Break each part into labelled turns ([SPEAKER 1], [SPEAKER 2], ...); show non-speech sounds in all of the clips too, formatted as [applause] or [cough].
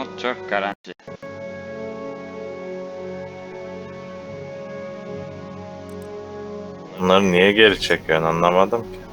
[SPEAKER 1] mod çok garanti.
[SPEAKER 2] Bunları niye geri çekiyorsun anlamadım ki.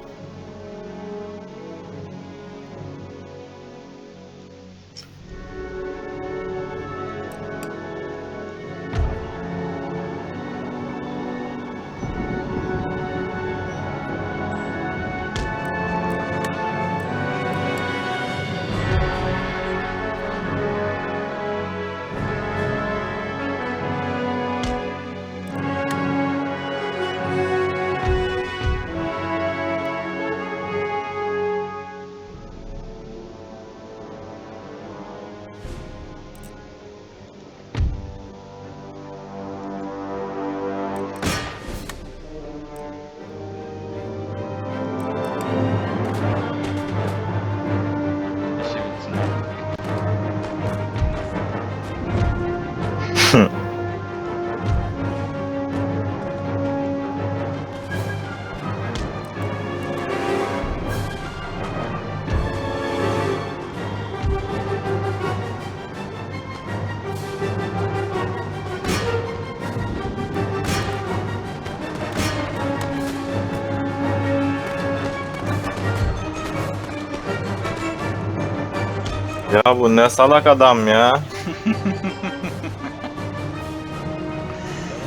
[SPEAKER 2] Ya bu ne salak adam ya.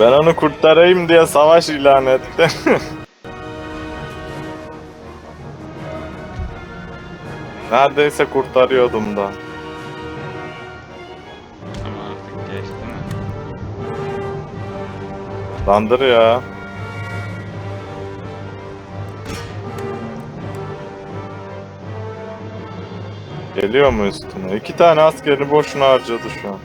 [SPEAKER 2] ben onu kurtarayım diye savaş ilan etti. [laughs] Neredeyse kurtarıyordum da.
[SPEAKER 1] Ama artık geçti mi?
[SPEAKER 2] Landır ya. Geliyor mu üstüne? İki tane askerini boşuna harcadı şu an.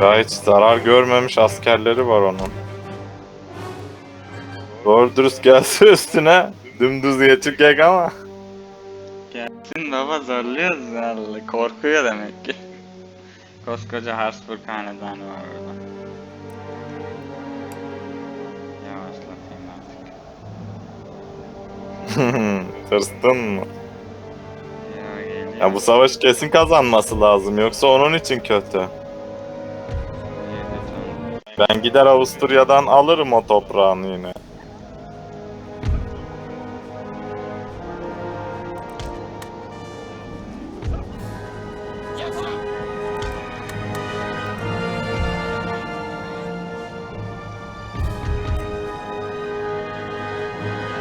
[SPEAKER 2] Daha hiç zarar görmemiş askerleri var onun. Doğru dürüst gelse üstüne dümdüz geçecek ama.
[SPEAKER 1] Gelsin baba zorluyoruz vallahi. Korkuyor demek ki. Koskoca Habsburg hanedanı var orada. [laughs]
[SPEAKER 2] Tırstın mı?
[SPEAKER 1] Geliyor.
[SPEAKER 2] Ya bu savaş kesin kazanması lazım yoksa onun için kötü. Ben gider Avusturya'dan alırım o toprağını yine.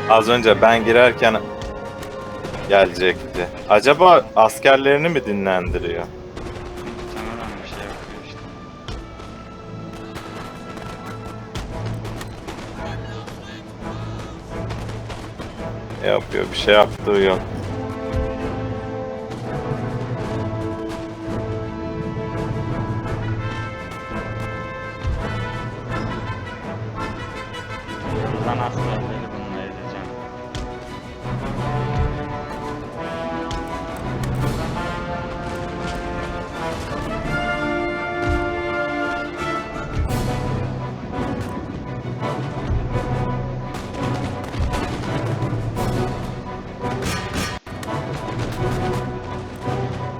[SPEAKER 2] Az önce ben girerken gelecekti. Acaba askerlerini mi dinlendiriyor?
[SPEAKER 1] Muhtemelen bir şey yapıyor
[SPEAKER 2] yapıyor? Bir şey yaptığı yok.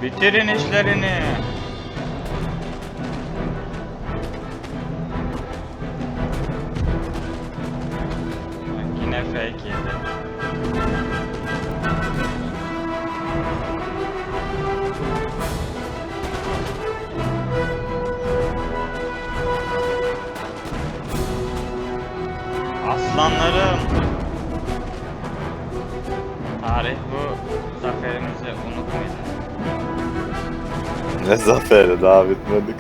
[SPEAKER 1] Bitirin işlerini. Bak yine fake yedi. Aslanlarım. Tarih bu zaferimizi unutmayacak.
[SPEAKER 2] Ne zaferi daha bitmedik.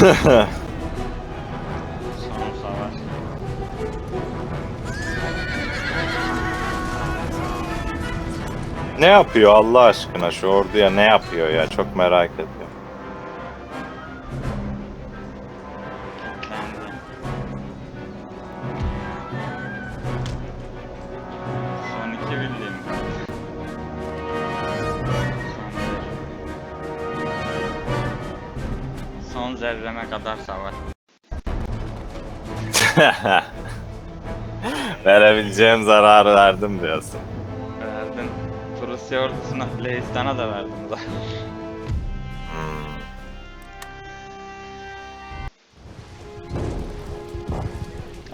[SPEAKER 2] Ne yapıyor Allah aşkına şu orduya ne yapıyor ya çok merak ediyorum. [laughs] Verebileceğim zararı verdim diyorsun.
[SPEAKER 1] Verdin. Prusya ordusuna, Leistan'a da verdim zaten.
[SPEAKER 2] Hmm.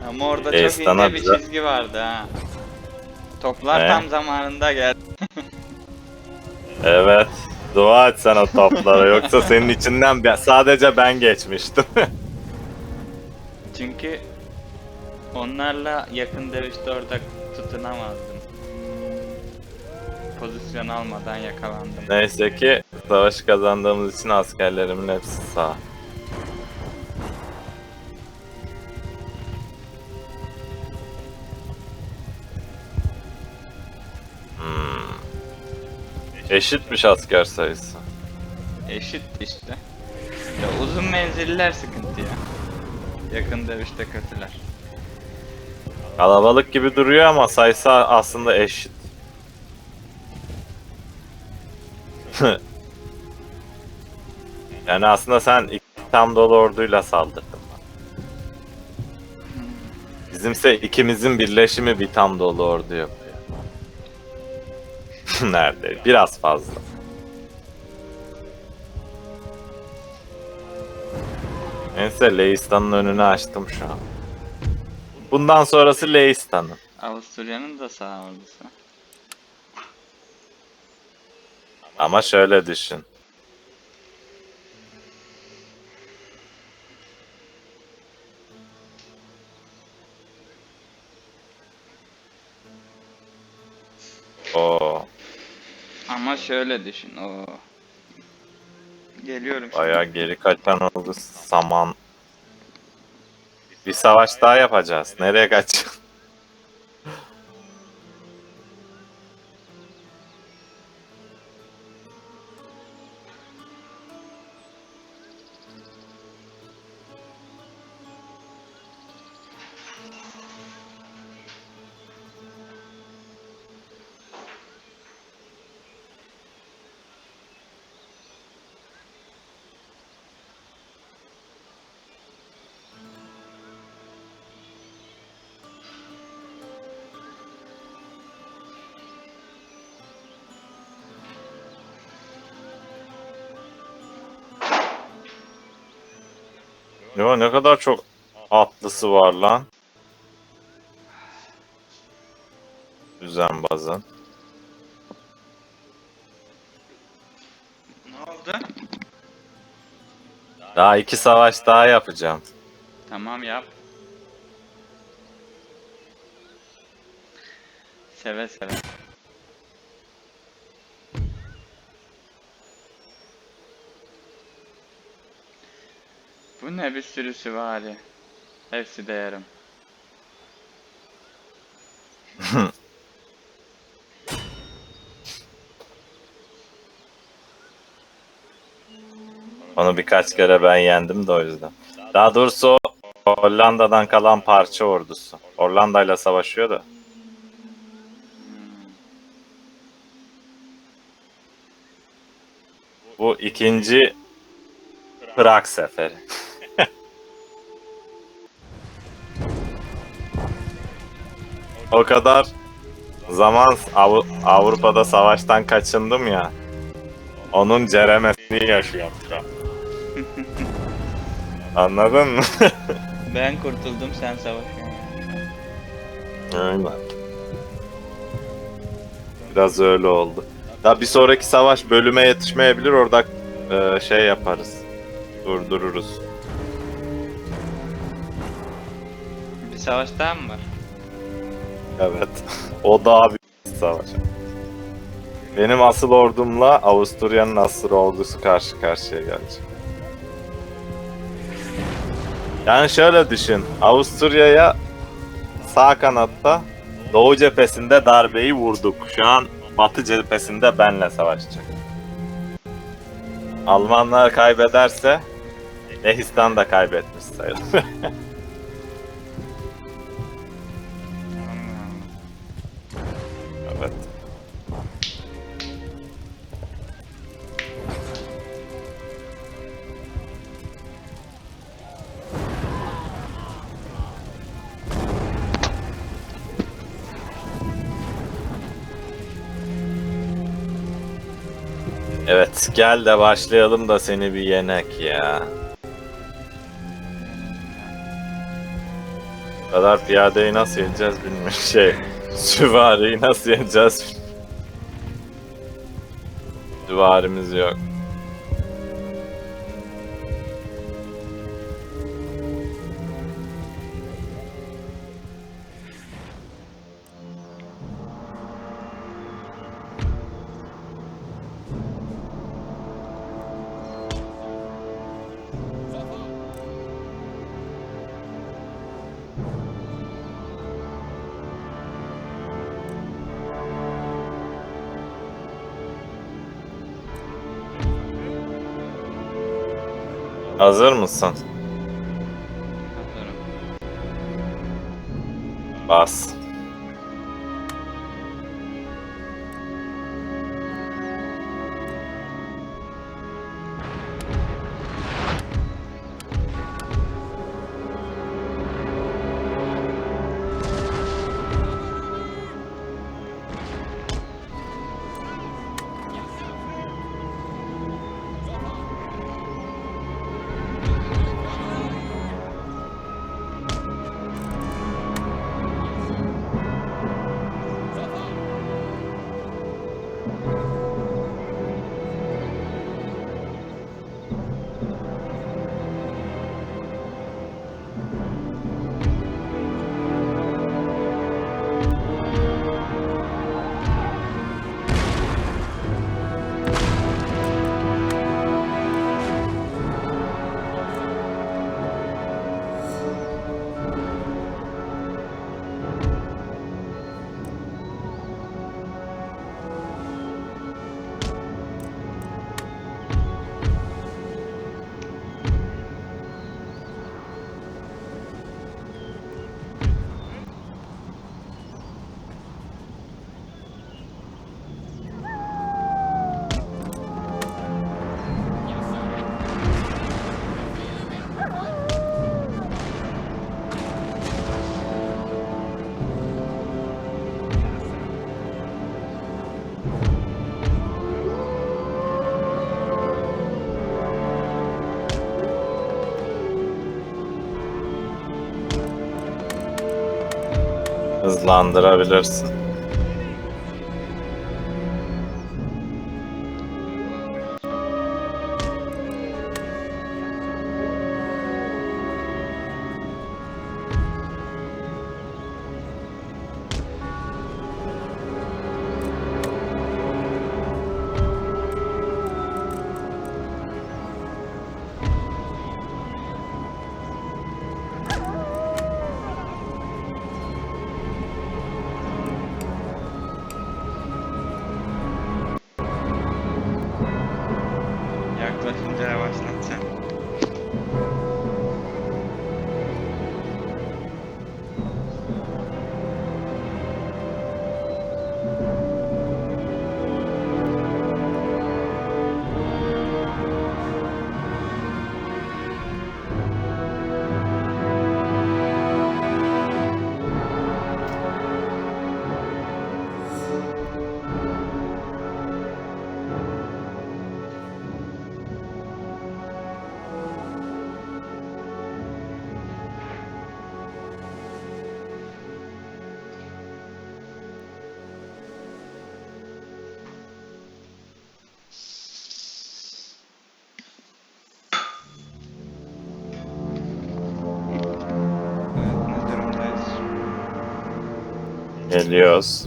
[SPEAKER 1] Ama orada çok ince bir
[SPEAKER 2] bize-
[SPEAKER 1] çizgi vardı ha. Toplar
[SPEAKER 2] Ne?
[SPEAKER 1] tam zamanında geldi.
[SPEAKER 2] Evet. Dua et sen o toplara yoksa senin içinden sadece ben geçmiştim. [laughs]
[SPEAKER 1] Çünkü onlarla yakın dövüşte orada tutunamazdım. Pozisyon almadan yakalandım.
[SPEAKER 2] Neyse ki savaşı kazandığımız için askerlerimin hepsi sağ. Hmm. Eşitmiş asker sayısı.
[SPEAKER 1] Eşit işte. Ya uzun menziller sıkıntı ya. Yakın dövüşte kötüler.
[SPEAKER 2] Kalabalık gibi duruyor ama sayısı aslında eşit. [laughs] yani aslında sen iki tam dolu orduyla saldırdın. Bizimse ikimizin birleşimi bir tam dolu ordu yapıyor. [laughs] Nerede? Biraz fazla. Neyse Leistan'ın önünü açtım şu an. Bundan sonrası Leistan'ın.
[SPEAKER 1] Avusturya'nın da sağ ordusu.
[SPEAKER 2] Ama şöyle düşün. Oo,
[SPEAKER 1] Ama şöyle düşün. Oo. Geliyorum şimdi.
[SPEAKER 2] bayağı geri kaçan oldu saman. Bir savaş daha yapacağız. Nereye kaç? Ya ne kadar çok atlısı var lan. Düzenbazın.
[SPEAKER 1] Ne oldu?
[SPEAKER 2] Daha iki savaş daha yapacağım.
[SPEAKER 1] Tamam yap. Seve seve. Ne bir sürü süvari. Hepsi de yarım. [laughs]
[SPEAKER 2] Onu birkaç kere ben yendim de o yüzden. Daha doğrusu Hollanda'dan kalan parça ordusu. Hollanda'yla savaşıyor da. Bu ikinci Prag seferi. O kadar zaman Av- Avrupa'da savaştan kaçındım ya. Onun ceremesini yaşıyorum şu an. [laughs] Anladın mı? [laughs]
[SPEAKER 1] Ben kurtuldum sen savaşıyorsun.
[SPEAKER 2] Aynen. Biraz öyle oldu. Daha bir sonraki savaş bölüme yetişmeyebilir orada e, şey yaparız. Durdururuz.
[SPEAKER 1] Bir savaş daha mı var?
[SPEAKER 2] Evet. [laughs] o daha bir savaş. Benim asıl ordumla Avusturya'nın asıl ordusu karşı karşıya gelecek. Yani şöyle düşün. Avusturya'ya sağ kanatta Doğu cephesinde darbeyi vurduk. Şu an Batı cephesinde benle savaşacak. Almanlar kaybederse Lehistan da kaybetmiş sayılır. [laughs] Gel de başlayalım da seni bir yenek ya. Bu kadar piyadeyi nasıl yeneceğiz bilmiyorum. [laughs] Şey, süvariyi nasıl yeneceğiz bilmiyorum. Süvarimiz yok. Hazır mısın? Hızlandırabilirsin. Geliyoruz.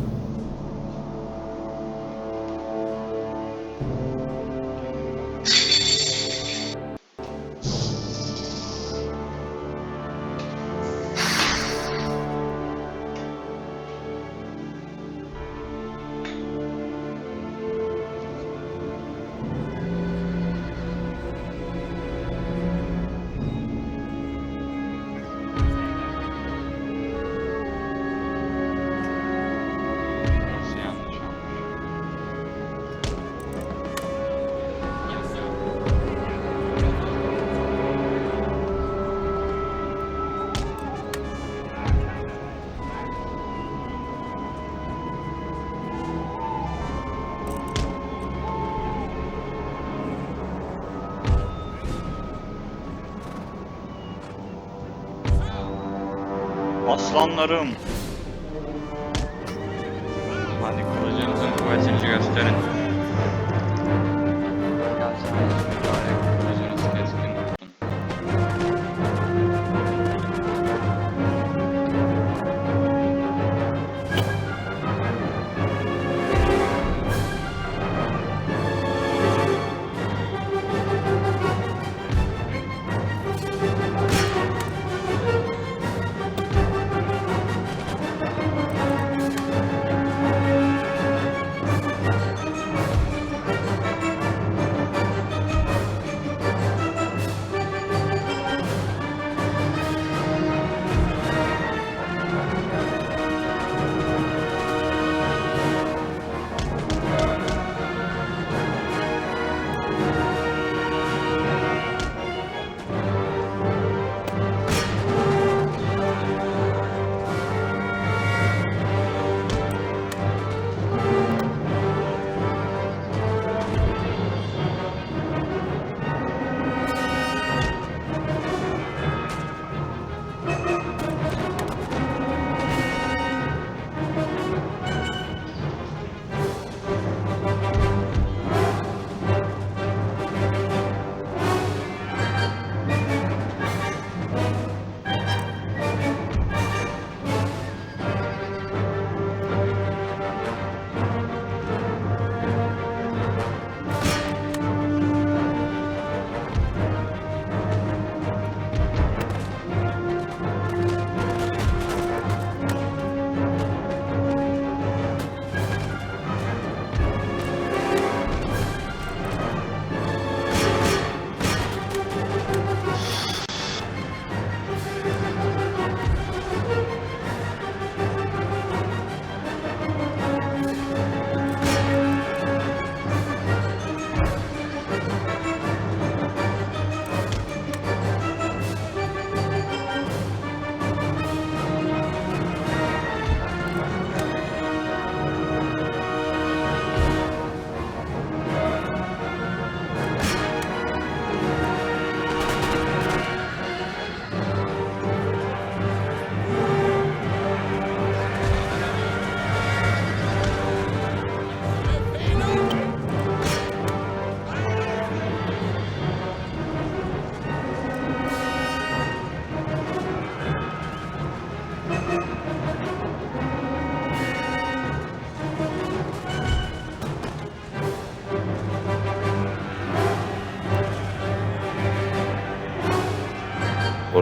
[SPEAKER 1] Aslanlarım. Hadi kılıcınızın kuvvetini gösterin.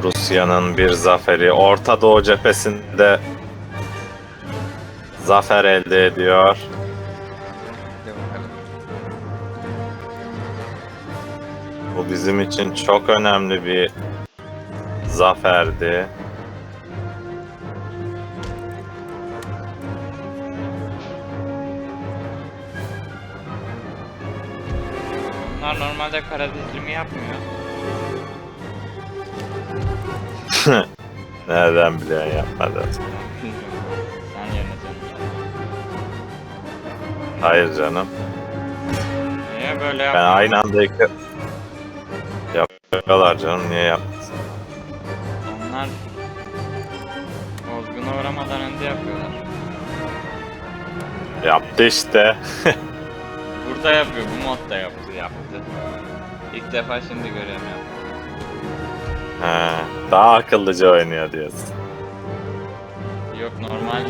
[SPEAKER 2] Rusya'nın bir zaferi Orta Doğu cephesinde zafer elde ediyor. Bu bizim için çok önemli bir zaferdi.
[SPEAKER 1] Bunlar normalde kara yapmıyor. [laughs]
[SPEAKER 2] Nereden biliyorsun yapmadı?
[SPEAKER 1] Sen yönetiyorsun.
[SPEAKER 2] Hayır canım.
[SPEAKER 1] Niye böyle
[SPEAKER 2] Ben aynı anda iki... Yapıyorlar canım niye yapmasın?
[SPEAKER 1] Onlar bozguna uğramadan önce yapıyorlar.
[SPEAKER 2] Yaptı işte. [laughs]
[SPEAKER 1] Burada yapıyor, bu modda yaptı, yaptı. İlk defa şimdi görüyorum yaptı.
[SPEAKER 2] He, daha akıllıca oynuyor diyorsun.
[SPEAKER 1] Yok normal.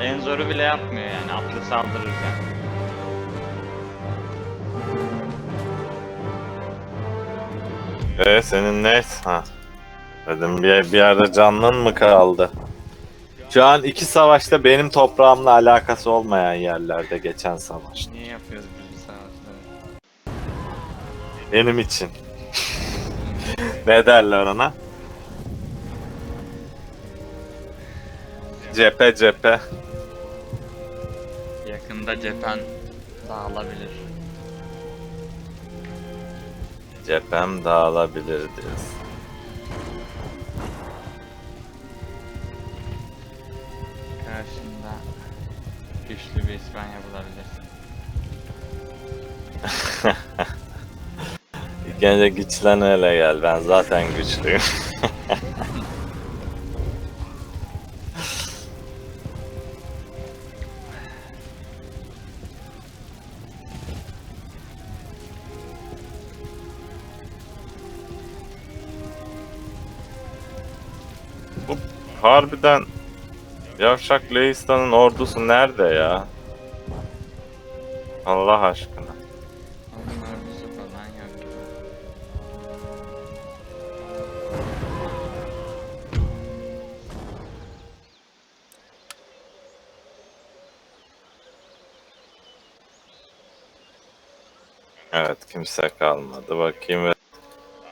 [SPEAKER 1] En zoru bile yapmıyor yani atlı saldırırken.
[SPEAKER 2] E senin ne? Ha. Dedim bir, bir yerde canlın mı kaldı? Şu an iki savaşta benim toprağımla alakası olmayan yerlerde geçen savaş.
[SPEAKER 1] Niye yapıyoruz savaşları?
[SPEAKER 2] Benim için. Ne derler ona? Cephe cephe.
[SPEAKER 1] Yakında cephen dağılabilir.
[SPEAKER 2] Cephem dağılabilir diyorsun.
[SPEAKER 1] Karşında güçlü bir İspanya bulabilirsin. [laughs]
[SPEAKER 2] Önce güçlen öyle gel. Ben zaten güçlüyüm. [laughs] Bu harbiden Yavşak Leistan'ın ordusu nerede ya? Allah aşkına. Kimse kalmadı. Bakayım.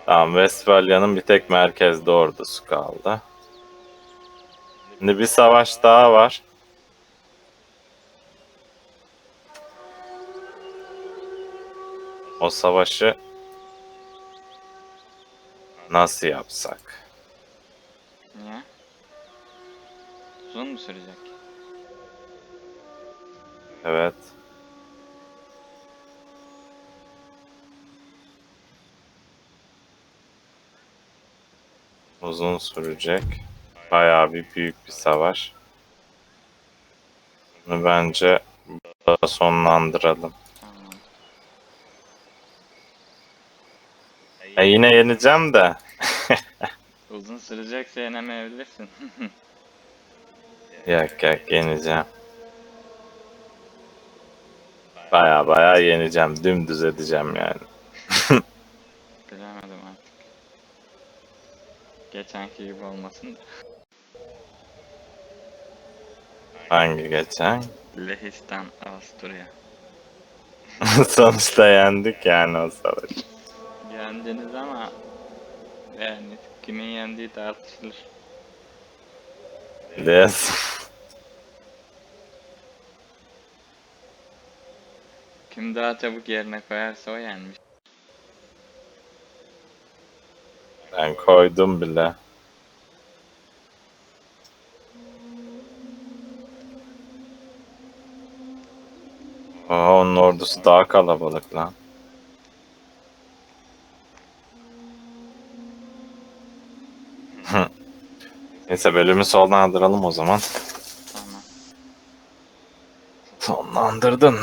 [SPEAKER 2] Tamam Westfalya'nın bir tek merkezde ordusu kaldı. Şimdi bir savaş daha var. O savaşı nasıl yapsak?
[SPEAKER 1] Niye? Uzun mu sürecek?
[SPEAKER 2] Evet. Uzun sürecek. Bayağı bir büyük bir savaş. Bunu bence burada sonlandıralım. E yine yeneceğim de. [laughs]
[SPEAKER 1] Uzun sürecekse yenemeyebilirsin. [laughs]
[SPEAKER 2] Yok yok yeneceğim. Baya baya yeneceğim. Dümdüz edeceğim yani.
[SPEAKER 1] Bilemedim artık. Geçenki gibi olmasın da.
[SPEAKER 2] Hangi geçen?
[SPEAKER 1] Lehistan, Avusturya. [laughs]
[SPEAKER 2] Sonuçta yendik yani o savaşı.
[SPEAKER 1] Yendiniz ama yani kimin yendiği tartışılır.
[SPEAKER 2] Diyorsun.
[SPEAKER 1] Kim daha çabuk yerine koyarsa o yenmiş.
[SPEAKER 2] Ben koydum bile. Onun ordusu daha kalabalık lan. [laughs] Neyse bölümü sonlandıralım o zaman.
[SPEAKER 1] Tamam.
[SPEAKER 2] Sonlandırdın?